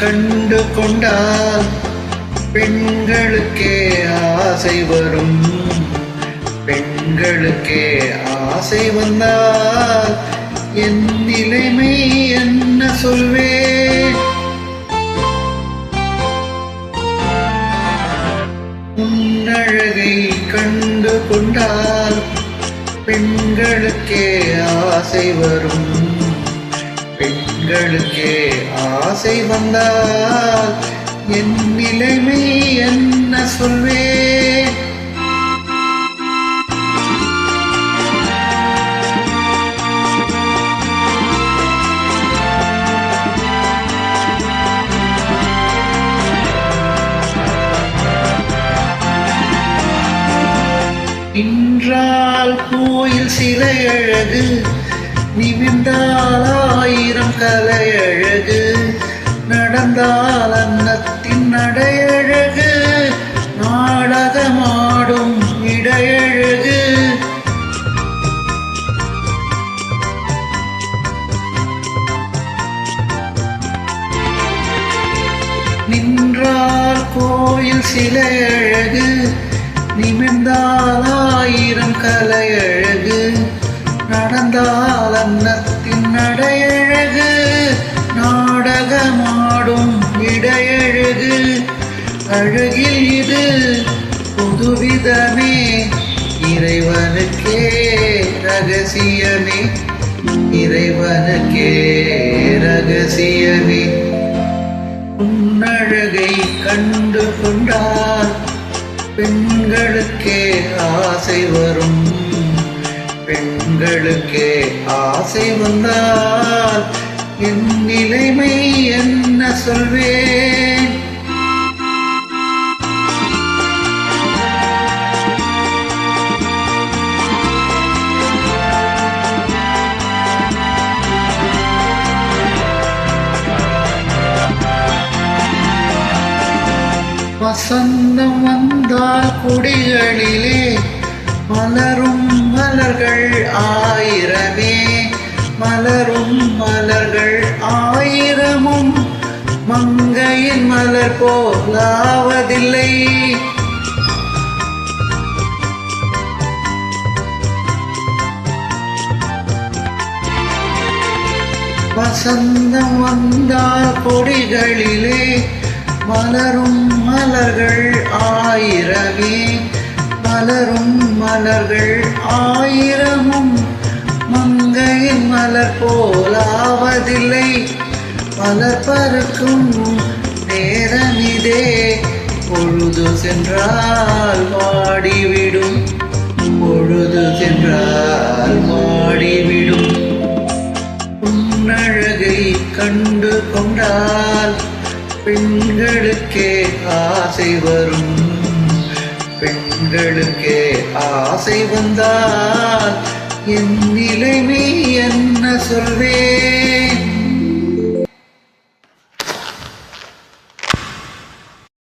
கண்டு கொண்டால் பெண்களுக்கே ஆசை வரும். பெண்களுக்கே ஆசை வந்தால் என் நிலைமை என்ன சொல்வேன்? உன்னழகை கண்டு கொண்டால் பெண்களுக்கே ஆசை வரும். பெண்களுக்கே ஆசை வந்தால் என் நிலைமை என்ன சொல்வேன்? நின்றால் கோயில் சிலை அழகு நிமிர்ந்தால் ஆயிரம் கலை அழகு நடந்தால் அன்னத்தின் நடையழகு நாடகமாடும் இடையழகு. நின்றால் கோயில் சிலை அழகு நிமிர்ந்தால் ஆயிரம் கலை அழகு நடந்தால் அன்னத்தின் நடையழகு நாடகமாடும் இடையழகு அழகில் இது புதுவிதமே இறைவனுக்கே ரகசியமே. இறைவனுக்கே ரகசியமே. உன்னழகை கண்டு கொண்டால் பெண்களுக்கே ஆசை வரும். பெண்களுக்கே ஆசை வந்தால் என் நிலைமை என்ன சொல்வேன்? வசந்தம் வந்தால் குடிகளிலே மலரும் மலர்கள் ஆயிரமே. மலரும் மலர்கள் ஆயிரமும். மங்கையின் மலர் போலாவதில்லை. வசந்தம் வந்தால் கொடிகளிலே மலரும் மலர்கள் ஆயிரமே. மலரும் மலர்கள் ஆயிரமும் மங்கையின் மலர் போலாவதில்லை. மலர் பறக்கும் நேரமிதே பொழுது சென்றால் வாடிவிடும். பொழுது சென்றால் வாடிவிடும். உன்னழகை கண்டு கொண்டால் பெண்களுக்கே ஆசை வரும். பெண்களுக்கே ஆசை வந்தால் என் நிலைமை என்ன?